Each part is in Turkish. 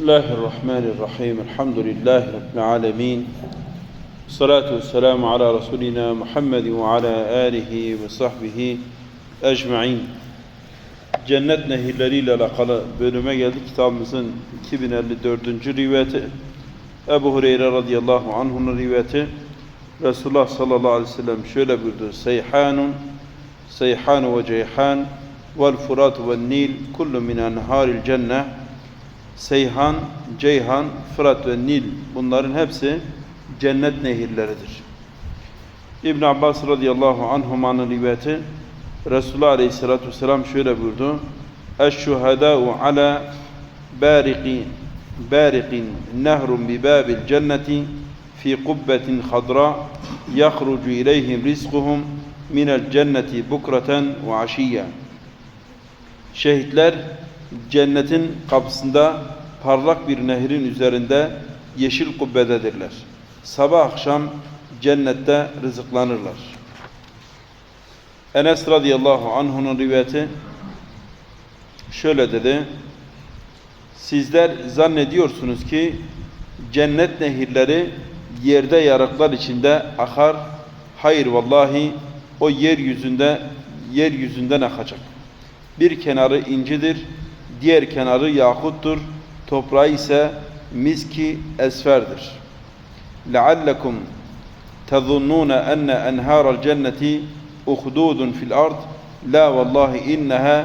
Bismillahirrahmanirrahim. Elhamdülillahi Rabbil alemin. Salatu vesselamu ala Resulina Muhammedin ve ala alihi ve sahbihi ecma'in. Cennet nehirleriyle alakalı bölüme geldik. Kitabımızın 2054. rivayeti. Ebu Hureyre radıyallahu anh'un rivayeti. Resulullah sallallahu aleyhi ve sellem şöyle buyurdu. Seyhanun, seyhanu ve ceyhan, vel furatu ve nil, kullu min enharil cenneh. Seyhan, Ceyhan, Fırat ve Nil bunların hepsi cennet nehirleridir. İbn Abbas radıyallahu anhumanın rivayeti Resulullah aleyhissalatu vesselam şöyle buyurdu. Eşşuhedâ'u ala bâriqi bâriqin nehrun bi bâbil cenneti fi kubbetin hadra yahrucu ileyhim rizquhum minel cenneti bukraten ve aşiyya. Şehitler cennetin kapısında parlak bir nehrin üzerinde yeşil kubbededirler. Sabah akşam cennette rızıklanırlar. Enes radıyallahu anh'un rivayeti şöyle dedi. Sizler zannediyorsunuz ki cennet nehirleri yerde yarıklar içinde akar. Hayır vallahi o yeryüzünde yeryüzünden akacak. Bir kenarı incidir, diğer kenarı yakuttur, toprağı ise miski esferdir. لَعَلَّكُمْ تَظُنُّونَ أَنَّ أَنْهَارَ الْجَنَّةِ أُخْدُودٌ فِي الْأَرْضِ لَا وَاللّٰهِ إِنَّهَا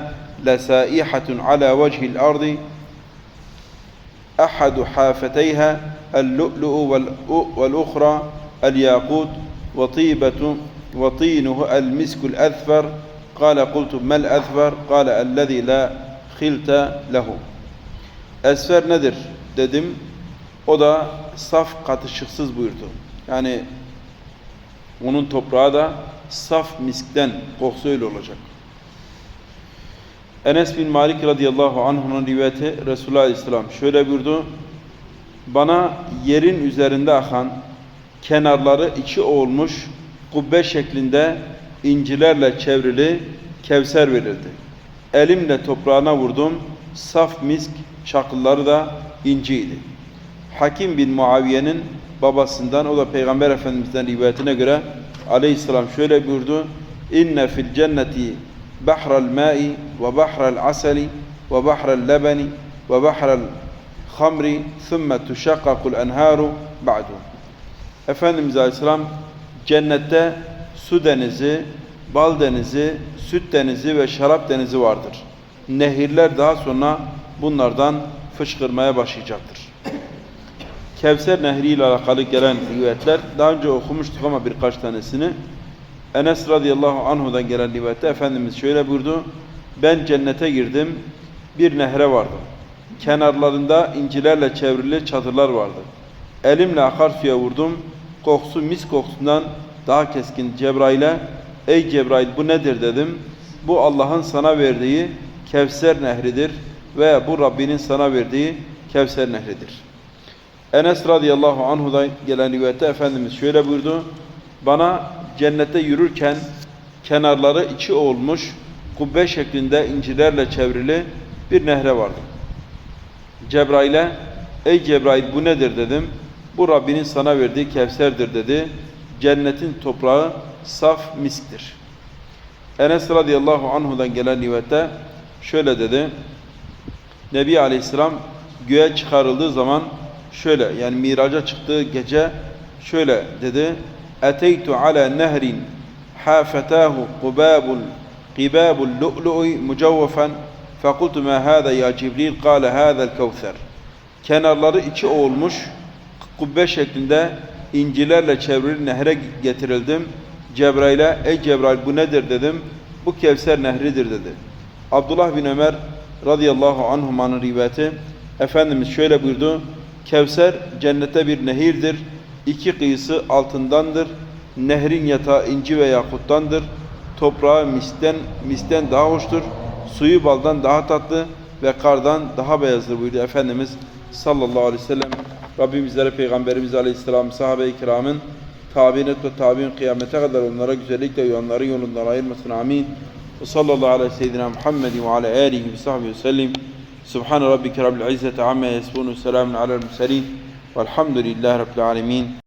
لَسَائِحَةٌ عَلَى وَجْهِ الْأَرْضِ أحد حافتيها اللؤلؤ والأخرى الياقوت وطيبة وطينه المسك الأذفر قال قلت ما الأذفر قال الذي لا hilte lehu. Esfer nedir dedim. O da saf katışıksız buyurdu. Yani onun toprağı da saf miskten kokusu öyle olacak. Enes bin Malik radıyallahu anh'ın rivayeti Resulullah aleyhisselam şöyle buyurdu. Bana yerin üzerinde akan kenarları içi olmuş kubbe şeklinde incilerle çevrili kevser verildi. Elimle toprağına vurdum. Saf misk çakılları da inciydi. Hakim bin Muaviye'nin babasından o da Peygamber Efendimiz'den rivayetine göre aleyhisselam şöyle buyurdu. İnne fil cenneti bahral ma'i ve bahral asali ve bahral lebeni ve bahral hamri thumme tuşakkakul enharu ba'du. Efendimiz Aleyhisselam cennette su denizi, bal denizi, süt denizi ve şarap denizi vardır. Nehirler daha sonra bunlardan fışkırmaya başlayacaktır. Kevser Nehri ile alakalı gelen rivayetler daha önce okumuştuk ama birkaç tanesini. Enes radıyallahu anhu'dan gelen rivayette Efendimiz şöyle buyurdu. Ben cennete girdim, bir nehre vardı. Kenarlarında incilerle çevrili çadırlar vardı. Elimle akarsuya vurdum, kokusu mis kokusundan daha keskin Cebrail'e Ey Cebrail bu nedir dedim. Bu Allah'ın sana verdiği Kevser nehridir veya bu Rabbinin sana verdiği Kevser nehridir. Enes radıyallahu anhu'dan gelen rivayette Efendimiz şöyle buyurdu. Bana cennette yürürken kenarları içi olmuş kubbe şeklinde incilerle çevrili bir nehre vardı. Cebrail'e ey Cebrail bu nedir dedim. Bu Rabbinin sana verdiği Kevser'dir dedi. Cennetin toprağı saf misktir. Enes radıyallahu anhu'dan gelen rivayette şöyle dedi. Nebi aleyhisselam göğe çıkarıldığı zaman şöyle yani miraca çıktığı gece şöyle dedi. Eteytu ala nehrin hafetahu qubabul qibabul lu'lu'i mucavvafen fekultu ma hâzâ ya Cibril kâle hâzel kevser. Kenarları içi olmuş kubbe şeklinde incilerle çevrili nehre getirildim. Cebrail'e ey Cebrail bu nedir dedim. Bu Kevser nehridir dedi. Abdullah bin Ömer radıyallahu anhumanın rivayeti Efendimiz şöyle buyurdu. Kevser cennette bir nehirdir. İki kıyısı altındandır. Nehrin yatağı inci ve yakuttandır. Toprağı misten, misten daha hoştur. Suyu baldan daha tatlı ve kardan daha beyazdır buyurdu Efendimiz sallallahu aleyhi ve sellem. Rabbim bizlere Peygamberimiz aleyhisselam sahabe-i kiramın tabi'in ve tabi'in kıyamete kadar onlara güzellikle uyanların yolundan ayırmasın. Amin. Ve sallallahu aleyhi ve seyyidina Muhammedin ve ala alihi ve sahbihi ve sellim. Subhan rabbike rabbil izzati amma yasifun. Selamun